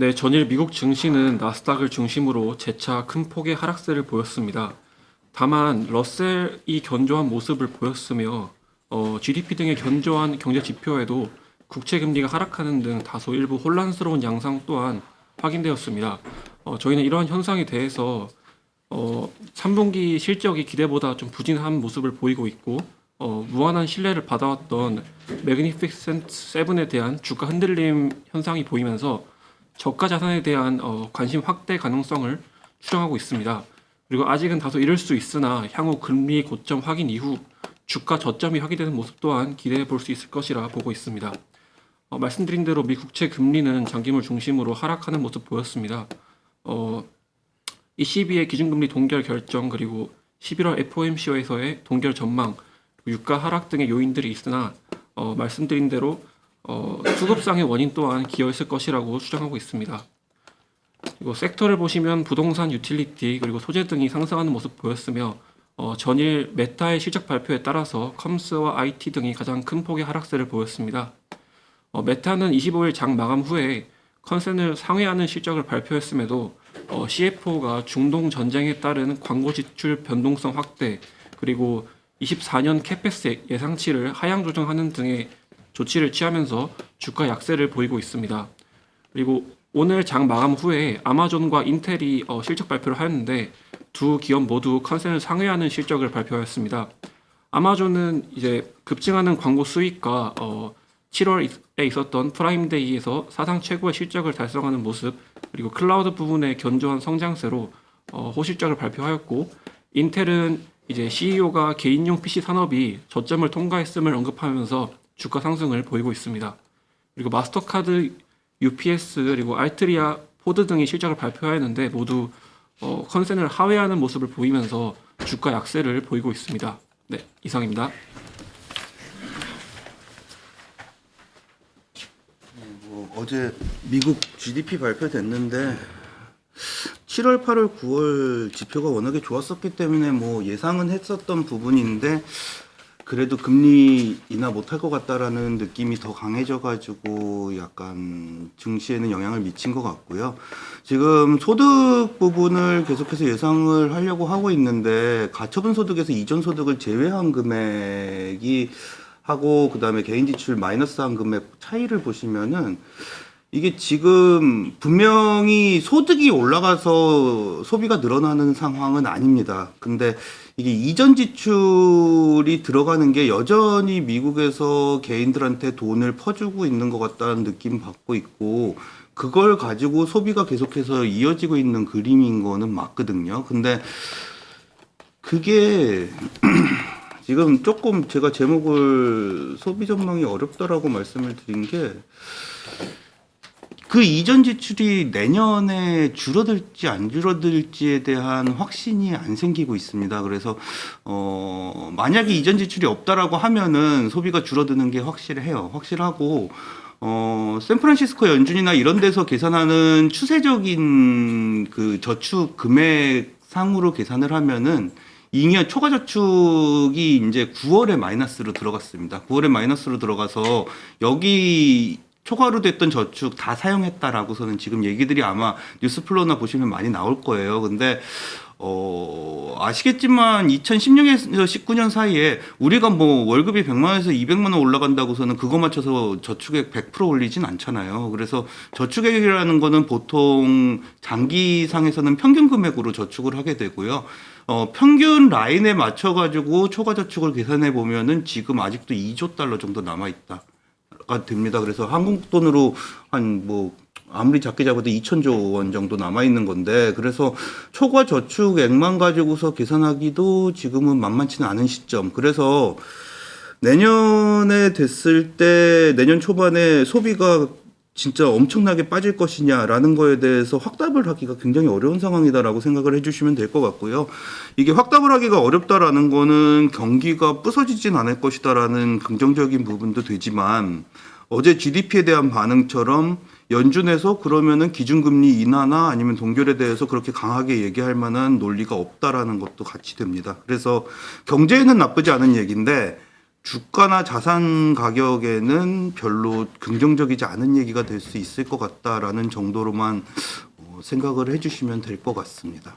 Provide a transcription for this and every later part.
네, 전일 미국 증시는 나스닥을 중심으로 재차 큰 폭의 하락세를 보였습니다. 다만 러셀이 견조한 모습을 보였으며 어, GDP 등의 견조한 경제 지표에도 국채 금리가 하락하는 등 다소 일부 혼란스러운 양상 또한 확인되었습니다. 어, 저희는 이러한 현상에 대해서 어, 3분기 실적이 기대보다 좀 부진한 모습을 보이고 있고 어, 무한한 신뢰를 받아왔던 매그니피센트 세븐에 대한 주가 흔들림 현상이 보이면서 저가 자산에 대한 어, 관심 확대 가능성을 추정하고 있습니다. 그리고 아직은 다소 이를 수 있으나 향후 금리 고점 확인 이후 주가 저점이 확인되는 모습 또한 기대해 볼 수 있을 것이라 보고 있습니다. 어, 말씀드린 대로 미 국채 금리는 장기물 중심으로 하락하는 모습 보였습니다. 어, ECB의 기준금리 동결 결정 그리고 11월 FOMC에서의 동결 전망, 유가 하락 등의 요인들이 있으나 어, 말씀드린 대로 어, 수급상의 원인 또한 기여했을 것이라고 추정하고 있습니다. 그리고 섹터를 보시면 부동산, 유틸리티 그리고 소재 등이 상승하는 모습 보였으며 어, 전일 메타의 실적 발표에 따라서 컴스와 IT 등이 가장 큰 폭의 하락세를 보였습니다. 어, 메타는 25일 장 마감 후에 컨센을 상회하는 실적을 발표했음에도 어, CFO가 중동 전쟁에 따른 광고 지출 변동성 확대 그리고 24년 캐페스 예상치를 하향 조정하는 등의 조치를 취하면서 주가 약세를 보이고 있습니다. 그리고 오늘 장 마감 후에 아마존과 인텔이 어, 실적 발표를 하였는데 두 기업 모두 컨센을 상회하는 실적을 발표하였습니다. 아마존은 이제 급증하는 광고 수익과 어, 7월에 있었던 프라임데이에서 사상 최고의 실적을 달성하는 모습 그리고 클라우드 부분의 견조한 성장세로 어, 호실적을 발표하였고 인텔은 이제 CEO가 개인용 PC 산업이 저점을 통과했음을 언급하면서 주가 상승을 보이고 있습니다. 그리고 마스터카드, UPS 그리고 알트리아, 포드 등이 실적을 발표하였는데 모두 어, 컨센을 하회하는 모습을 보이면서 주가 약세를 보이고 있습니다. 네, 이상입니다. 뭐 어제 미국 GDP 발표됐는데 7월, 8월, 9월 지표가 워낙에 좋았었기 때문에 뭐 예상은 했었던 부분인데 그래도 금리 인하 못할 것 같다라는 느낌이 더 강해져가지고 약간 증시에는 영향을 미친 것 같고요. 지금 소득 부분을 계속해서 예상을 하려고 하고 있는데 가처분 소득에서 이전 소득을 제외한 금액이 하고 그다음에 개인 지출 마이너스한 금액 차이를 보시면은 이게 지금 분명히 소득이 올라가서 소비가 늘어나는 상황은 아닙니다. 근데 이게 이전 지출이 들어가는 게 여전히 미국에서 개인들한테 돈을 퍼주고 있는 것 같다는 느낌 받고 있고 그걸 가지고 소비가 계속해서 이어지고 있는 그림인 거는 맞거든요. 근데 그게 지금 조금 제가 제목을 소비 전망이 어렵다라고 말씀을 드린 게 그 이전 지출이 내년에 줄어들지 안 줄어들지에 대한 확신이 안 생기고 있습니다. 그래서 어 만약에 이전 지출이 없다라고 하면은 소비가 줄어드는 게 확실해요. 확실하고 어 샌프란시스코 연준이나 이런 데서 계산하는 추세적인 그 저축 금액 상으로 계산을 하면은 2년 초과 저축이 이제 9월에 마이너스로 들어갔습니다. 9월에 마이너스로 들어가서 여기 초과로 됐던 저축 다 사용했다라고서는 지금 얘기들이 아마 뉴스플로나 보시면 많이 나올 거예요. 근데 어, 아시겠지만 2016년에서 19년 사이에 우리가 뭐 월급이 100만 원에서 200만 원 올라간다고서는 그거 맞춰서 저축액 100% 올리진 않잖아요. 그래서 저축액이라는 거는 보통 장기상에서는 평균 금액으로 저축을 하게 되고요. 어, 평균 라인에 맞춰 가지고 초과 저축을 계산해 보면은 지금 아직도 2조 달러 정도 남아 있다. 가 됩니다. 그래서 한국 돈으로 한뭐 아무리 작게 잡아도 2천조 원 정도 남아 있는 건데 그래서 초과 저축액만 가지고서 계산하기도 지금은 만만치는 않은 시점. 그래서 내년에 됐을 때 내년 초반에 소비가 진짜 엄청나게 빠질 것이냐라는 거에 대해서 확답을 하기가 굉장히 어려운 상황이다라고 생각을 해주시면 될 것 같고요. 이게 확답을 하기가 어렵다라는 거는 경기가 부서지진 않을 것이다라는 긍정적인 부분도 되지만 어제 GDP에 대한 반응처럼 연준에서 그러면은 기준금리 인하나 아니면 동결에 대해서 그렇게 강하게 얘기할 만한 논리가 없다라는 것도 같이 됩니다. 그래서 경제에는 나쁘지 않은 얘기인데 주가나 자산 가격에는 별로 긍정적이지 않은 얘기가 될 수 있을 것 같다라는 정도로만 어, 생각을 해주시면 될 것 같습니다.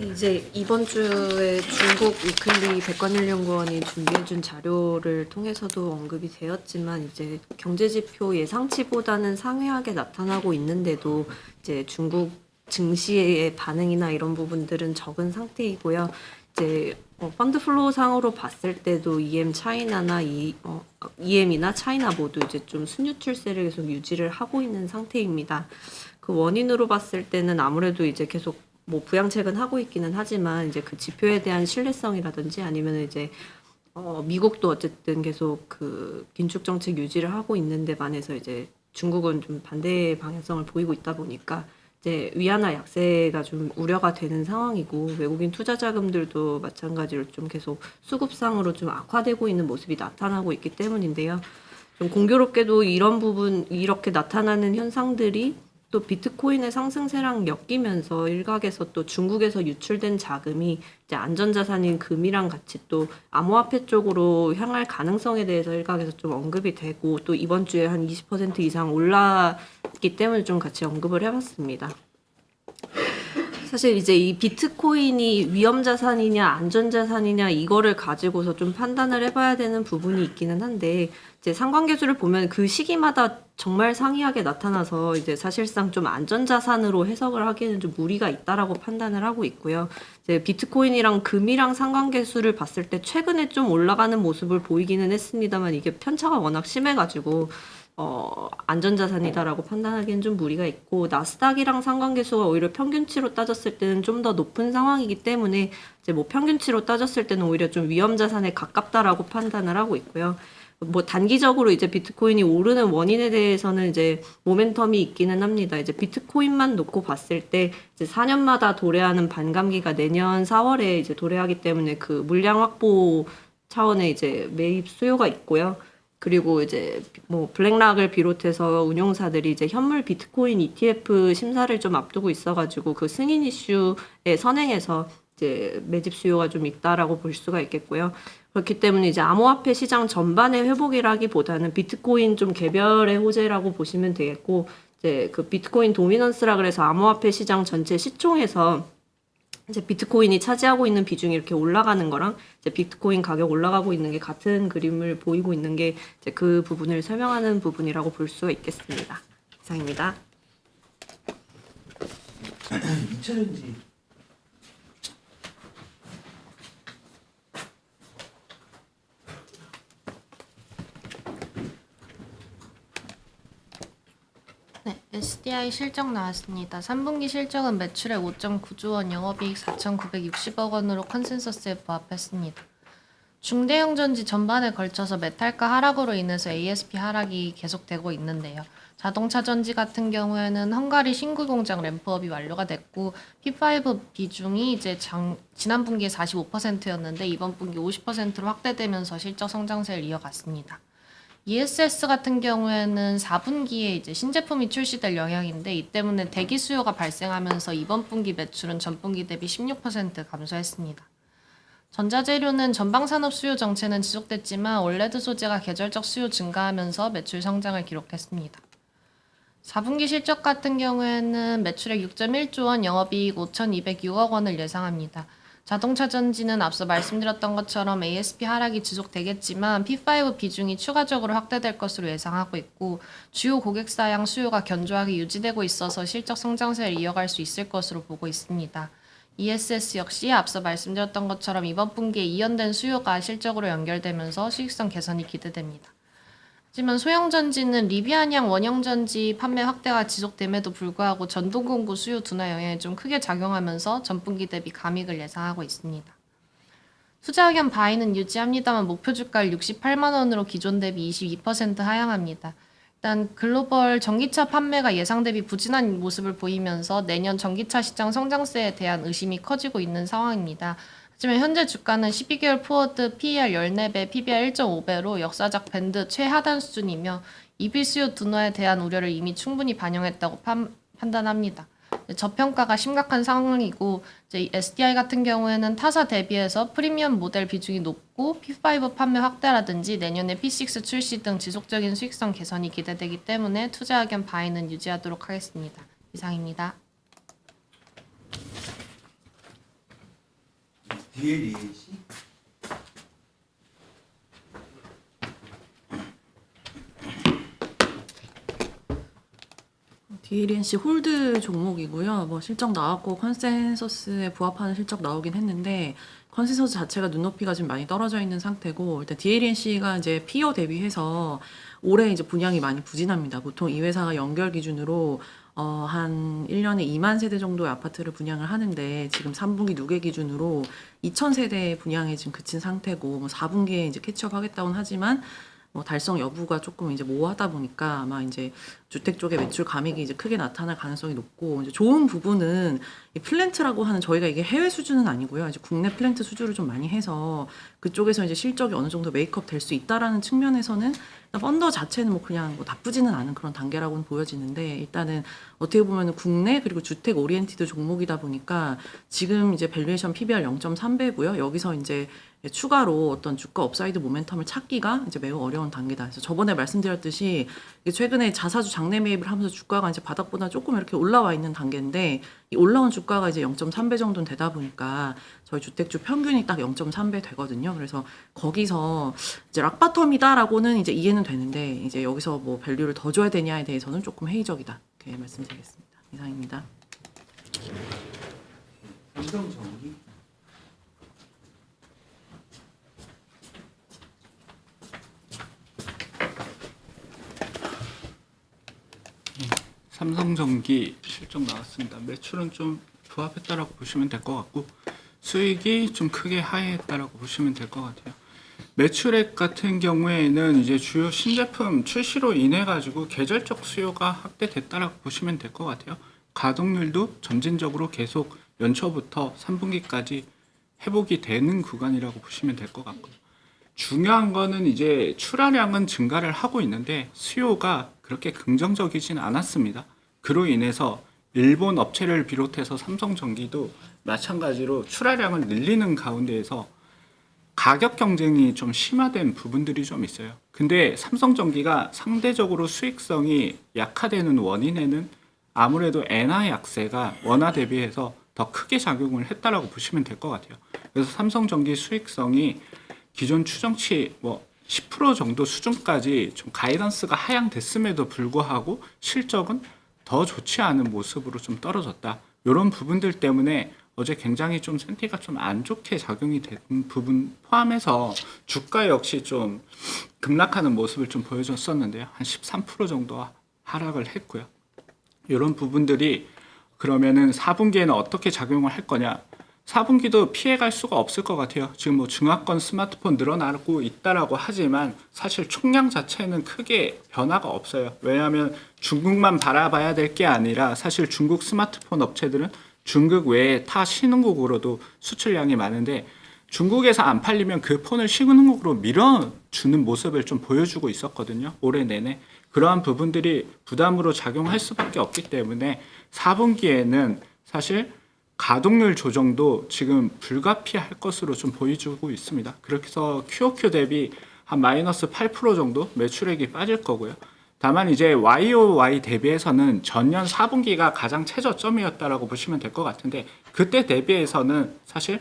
이제 이번 주에 중국 위클리 백관일 연구원이 준비해준 자료를 통해서도 언급이 되었지만 이제 경제 지표 예상치보다는 상회하게 나타나고 있는데도 이제 중국 증시의 반응이나 이런 부분들은 적은 상태이고요. 이제 어, 펀드 플로우 상으로 봤을 때도 EM 차이나나 이 어, EM이나 차이나 모두 이제 좀 순유 출세를 계속 유지를 하고 있는 상태입니다. 그 원인으로 봤을 때는 아무래도 이제 계속 뭐 부양책은 하고 있기는 하지만 이제 그 지표에 대한 신뢰성이라든지 아니면 이제 어 미국도 어쨌든 계속 그 긴축 정책 유지를 하고 있는데 반해서 이제 중국은 좀 반대 방향성을 보이고 있다 보니까 이제 위안화 약세가 좀 우려가 되는 상황이고 외국인 투자 자금들도 마찬가지로 좀 계속 수급상으로 좀 악화되고 있는 모습이 나타나고 있기 때문인데요. 좀 공교롭게도 이런 부분 이렇게 나타나는 현상들이 또 비트코인의 상승세랑 엮이면서 일각에서 또 중국에서 유출된 자금이 이제 안전자산인 금이랑 같이 또 암호화폐 쪽으로 향할 가능성에 대해서 일각에서 좀 언급이 되고 또 이번 주에 한 20% 이상 올랐기 때문에 좀 같이 언급을 해봤습니다. 사실 이제 이 비트코인이 위험 자산이냐 안전 자산이냐 이거를 가지고서 좀 판단을 해봐야 되는 부분이 있기는 한데 이제 상관계수를 보면 그 시기마다 정말 상이하게 나타나서 이제 사실상 좀 안전 자산으로 해석을 하기에는 좀 무리가 있다라고 판단을 하고 있고요. 이제 비트코인이랑 금이랑 상관계수를 봤을 때 최근에 좀 올라가는 모습을 보이기는 했습니다만 이게 편차가 워낙 심해가지고 어, 안전자산이다라고 판단하기엔 좀 무리가 있고, 나스닥이랑 상관계수가 오히려 평균치로 따졌을 때는 좀 더 높은 상황이기 때문에, 이제 뭐 평균치로 따졌을 때는 오히려 좀 위험자산에 가깝다라고 판단을 하고 있고요. 뭐 단기적으로 이제 비트코인이 오르는 원인에 대해서는 이제 모멘텀이 있기는 합니다. 이제 비트코인만 놓고 봤을 때 이제 4년마다 도래하는 반감기가 내년 4월에 이제 도래하기 때문에 그 물량 확보 차원의 이제 매입 수요가 있고요. 그리고 이제 뭐 블랙락을 비롯해서 운용사들이 이제 현물 비트코인 ETF 심사를 좀 앞두고 있어가지고 그 승인 이슈에 선행해서 이제 매집 수요가 좀 있다라고 볼 수가 있겠고요. 그렇기 때문에 이제 암호화폐 시장 전반의 회복이라기보다는 비트코인 좀 개별의 호재라고 보시면 되겠고 이제 그 비트코인 도미넌스라 그래서 암호화폐 시장 전체 시총에서 이제 비트코인이 차지하고 있는 비중이 이렇게 올라가는 거랑 이제 비트코인 가격 올라가고 있는 게 같은 그림을 보이고 있는 게 이제 그 부분을 설명하는 부분이라고 볼 수가 있겠습니다. 이상입니다. 네, SDI 실적 나왔습니다. 3분기 실적은 매출액 5.9조 원, 영업이익 4,960억 원으로 컨센서스에 부합했습니다. 중대형 전지 전반에 걸쳐서 메탈가 하락으로 인해서 ASP 하락이 계속되고 있는데요. 자동차 전지 같은 경우에는 헝가리 신구 공장 램프업이 완료가 됐고 P5 비중이 이제 장, 지난 분기에 45%였는데 이번 분기 50%로 확대되면서 실적 성장세를 이어갔습니다. ESS 같은 경우에는 4분기에 이제 신제품이 출시될 영향인데 이 때문에 대기 수요가 발생하면서 이번 분기 매출은 전분기 대비 16% 감소했습니다. 전자재료는 전방 산업 수요 정체는 지속됐지만 올레드 소재가 계절적 수요 증가하면서 매출 성장을 기록했습니다. 4분기 실적 같은 경우에는 매출액 6.1조 원, 영업이익 5,206억 원을 예상합니다. 자동차 전지는 앞서 말씀드렸던 것처럼 ASP 하락이 지속되겠지만 P5 비중이 추가적으로 확대될 것으로 예상하고 있고 주요 고객사양 수요가 견조하게 유지되고 있어서 실적 성장세를 이어갈 수 있을 것으로 보고 있습니다. ESS 역시 앞서 말씀드렸던 것처럼 이번 분기에 이연된 수요가 실적으로 연결되면서 수익성 개선이 기대됩니다. 하지만 소형전지는 리비안양 원형전지 판매 확대가 지속됨에도 불구하고 전동공구 수요 둔화 영향이 좀 크게 작용하면서 전분기 대비 감익을 예상하고 있습니다. 투자 의견 바이는 유지합니다만 목표 주가를 68만 원으로 기존 대비 22% 하향합니다. 일단 글로벌 전기차 판매가 예상 대비 부진한 모습을 보이면서 내년 전기차 시장 성장세에 대한 의심이 커지고 있는 상황입니다. 하지만 현재 주가는 12개월 포워드 PER 14배, PBR 1.5배로 역사적 밴드 최하단 수준이며 수요 둔화에 대한 우려를 이미 충분히 반영했다고 판, 판단합니다. 저평가가 심각한 상황이고 SDI 같은 경우에는 타사 대비해서 프리미엄 모델 비중이 높고 P5 판매 확대라든지 내년에 P6 출시 등 지속적인 수익성 개선이 기대되기 때문에 투자 의견 바이는 유지하도록 하겠습니다. 이상입니다. DLEC DLNC 홀드 종목이고요. 뭐 실적 나왔고 컨센서스에 부합하는 실적 나오긴 했는데 컨센서스 자체가 눈높이가 지금 많이 떨어져 있는 상태고 일단 DLNC가 이제 피어 대비해서 올해 이제 분양이 많이 부진합니다. 보통 이 회사가 연결 기준으로 어, 한 1년에 2만 세대 정도의 아파트를 분양을 하는데 지금 3분기 누계 기준으로 2천 세대 분양에 지금 그친 상태고 뭐 4분기에 이제 캐치업 하겠다고는 하지만 뭐 달성 여부가 조금 이제 모호하다 보니까 아마 이제 주택 쪽의 매출 감익이 이제 크게 나타날 가능성이 높고 이제 좋은 부분은 이 플랜트라고 하는 저희가 이게 해외 수준은 아니고요. 이제 국내 플랜트 수주를 좀 많이 해서 그쪽에서 이제 실적이 어느 정도 메이크업 될 수 있다라는 측면에서는 펀더 자체는 뭐 그냥 뭐 나쁘지는 않은 그런 단계라고는 보여지는데 일단은 어떻게 보면은 국내 그리고 주택 오리엔티드 종목이다 보니까 지금 이제 밸류에이션 PBR 0.3배고요. 여기서 이제 추가로 어떤 주가 업사이드 모멘텀을 찾기가 이제 매우 어려운 단계다. 그래서 저번에 말씀드렸듯이 최근에 자사주 장내 매입을 하면서 주가가 이제 바닥보다 조금 이렇게 올라와 있는 단계인데 이 올라온 주가가 이제 0.3배 정도는 되다 보니까 저희 주택주 평균이 딱 0.3배 되거든요. 그래서 거기서 이제 락바텀이다라고는 이제 이해는 되는데 이제 여기서 뭐 밸류를 더 줘야 되냐에 대해서는 조금 회의적이다. 이렇게 말씀드리겠습니다. 이상입니다. 삼성전기 삼성전기 실적 나왔습니다. 매출은 좀 부합했다라고 보시면 될 것 같고 수익이 좀 크게 하회했다라고 보시면 될 것 같아요. 매출액 같은 경우에는 이제 주요 신제품 출시로 인해 가지고 계절적 수요가 확대됐다라고 보시면 될 것 같아요. 가동률도 점진적으로 계속 연초부터 3분기까지 회복이 되는 구간이라고 보시면 될 것 같고요. 중요한 거는 이제 출하량은 증가를 하고 있는데 수요가 그렇게 긍정적이진 않았습니다. 그로 인해서 일본 업체를 비롯해서 삼성전기도 마찬가지로 출하량을 늘리는 가운데에서 가격 경쟁이 좀 심화된 부분들이 좀 있어요. 근데 삼성전기가 상대적으로 수익성이 약화되는 원인에는 아무래도 엔화 약세가 원화 대비해서 더 크게 작용을 했다라고 보시면 될 것 같아요. 그래서 삼성전기 수익성이 기존 추정치 뭐 10% 정도 수준까지 좀 가이던스가 하향됐음에도 불구하고 실적은 더 좋지 않은 모습으로 좀 떨어졌다. 이런 부분들 때문에 어제 굉장히 좀 센티가 좀 안 좋게 작용이 된 부분 포함해서 주가 역시 좀 급락하는 모습을 좀 보여줬었는데요. 한 13% 정도 하락을 했고요. 이런 부분들이 그러면은 4분기에는 어떻게 작용을 할 거냐? 4분기도 피해갈 수가 없을 것 같아요. 지금 뭐 중화권 스마트폰 늘어나고 있다라고 하지만 사실 총량 자체는 크게 변화가 없어요. 왜냐하면 중국만 바라봐야 될 게 아니라 사실 중국 스마트폰 업체들은 중국 외에 타 신흥국으로도 수출량이 많은데 중국에서 안 팔리면 그 폰을 신흥국으로 밀어주는 모습을 좀 보여주고 있었거든요. 올해 내내. 그러한 부분들이 부담으로 작용할 수밖에 없기 때문에 4분기에는 사실 가동률 조정도 지금 불가피할 것으로 좀 보여주고 있습니다. 그렇게 해서 QOQ 대비 한 마이너스 8% 정도 매출액이 빠질 거고요. 다만 이제 YOY 대비해서는 전년 4분기가 가장 최저점이었다라고 보시면 될 것 같은데 그때 대비해서는 사실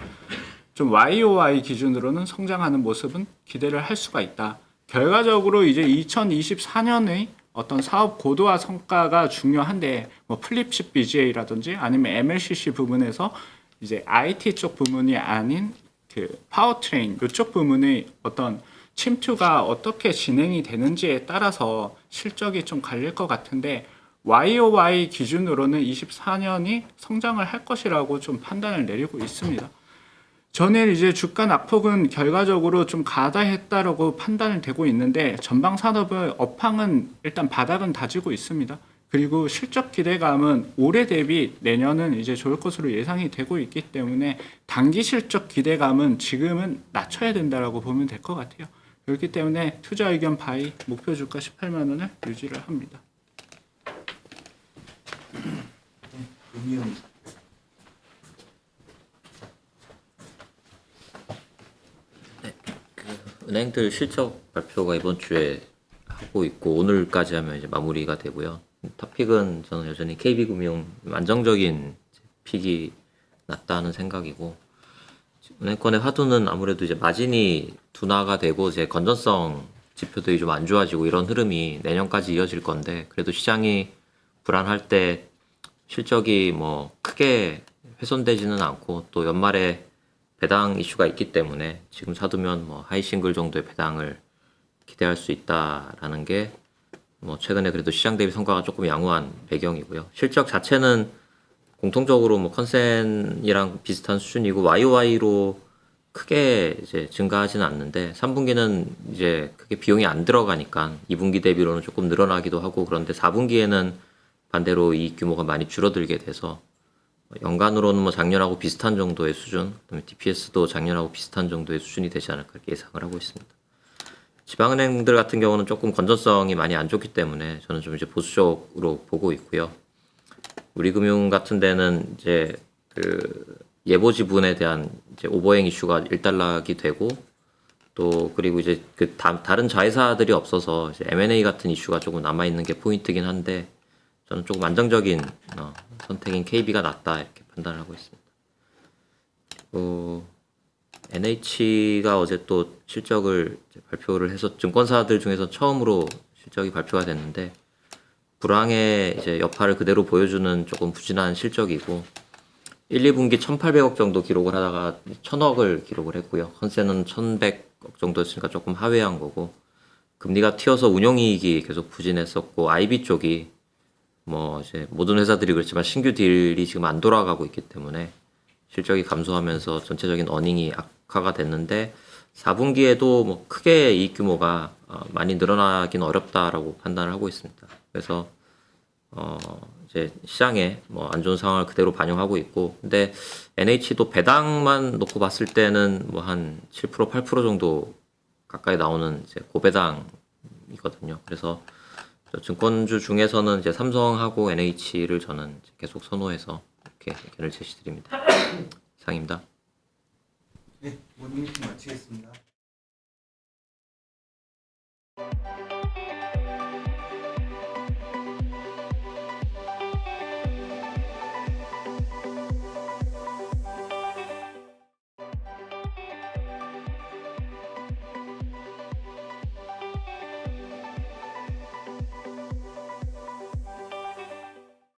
좀 YOY 기준으로는 성장하는 모습은 기대를 할 수가 있다. 결과적으로 이제 2024년의 어떤 사업 고도화 성과가 중요한데 뭐 플립십 BGA라든지 아니면 MLCC 부분에서 이제 IT 쪽 부문이 아닌 그 파워트레인 이쪽 부문의 어떤 침투가 어떻게 진행이 되는지에 따라서 실적이 좀 갈릴 것 같은데 YOY 기준으로는 24년이 성장을 할 것이라고 좀 판단을 내리고 있습니다. 전일 이제 주가 낙폭은 결과적으로 좀 가다했다라고 판단을 되고 있는데 전방 산업의 업황은 일단 바닥은 다지고 있습니다. 그리고 실적 기대감은 올해 대비 내년은 이제 좋을 것으로 예상이 되고 있기 때문에 단기 실적 기대감은 지금은 낮춰야 된다라고 보면 될 것 같아요. 그렇기 때문에 투자 의견 바이 목표 주가 18만 원을 유지를 합니다. 음이음 은행들 실적 발표가 이번 주에 하고 있고 오늘까지 하면 이제 마무리가 되고요. 토픽은 저는 여전히 KB금융 안정적인 픽이 낫다는 생각이고 은행권의 화두는 아무래도 이제 마진이 둔화가 되고 이제 건전성 지표들이 좀 안 좋아지고 이런 흐름이 내년까지 이어질 건데 그래도 시장이 불안할 때 실적이 뭐 크게 훼손되지는 않고 또 연말에 배당 이슈가 있기 때문에 지금 사두면 뭐 하이 싱글 정도의 배당을 기대할 수 있다라는 게 뭐 최근에 그래도 시장 대비 성과가 조금 양호한 배경이고요. 실적 자체는 공통적으로 뭐 컨센이랑 비슷한 수준이고 YOY로 크게 이제 증가하지는 않는데 3분기는 이제 크게 비용이 안 들어가니까 2분기 대비로는 조금 늘어나기도 하고 그런데 4분기에는 반대로 이 규모가 많이 줄어들게 돼서 연간으로는 뭐 작년하고 비슷한 정도의 수준, 그다음에 DPS도 작년하고 비슷한 정도의 수준이 되지 않을까 예상을 하고 있습니다. 지방은행들 같은 경우는 조금 건전성이 많이 안 좋기 때문에 저는 좀 이제 보수적으로 보고 있고요. 우리금융 같은 데는 이제 그 예보 지분에 대한 이제 오버행 이슈가 일단락이 되고 또 그리고 이제 그 다, 다른 자회사들이 없어서 이제 M&A 같은 이슈가 조금 남아 있는 게 포인트긴 한데 저는 조금 안정적인 어, 선택인 KB가 낫다 이렇게 판단을 하고 있습니다. 그리고 NH가 어제 또 실적을 발표를 해서 증권사들 중에서 처음으로 실적이 발표가 됐는데 불황의 이제 여파를 그대로 보여주는 조금 부진한 실적이고 1, 2분기 1,800억 정도 기록을 하다가 1,000억을 기록을 했고요. 컨센은 1,100억 정도였으니까 조금 하회한 거고 금리가 튀어서 운용이익이 계속 부진했었고 IB 쪽이 뭐 이제 모든 회사들이 그렇지만 신규 딜이 지금 안 돌아가고 있기 때문에 실적이 감소하면서 전체적인 어닝이 악화가 됐는데 4분기에도 뭐 크게 이익 규모가 어, 많이 늘어나긴 어렵다라고 판단을 하고 있습니다. 그래서 어 이제 시장에 뭐 안 좋은 상황을 그대로 반영하고 있고 근데 NH도 배당만 놓고 봤을 때는 뭐 한 7% 8% 정도 가까이 나오는 이제 고배당이거든요. 그래서 저 증권주 중에서는 이제 삼성하고 NH를 저는 계속 선호해서 이렇게 의견을 제시드립니다. 이상입니다. 네, 모닝 마치겠습니다.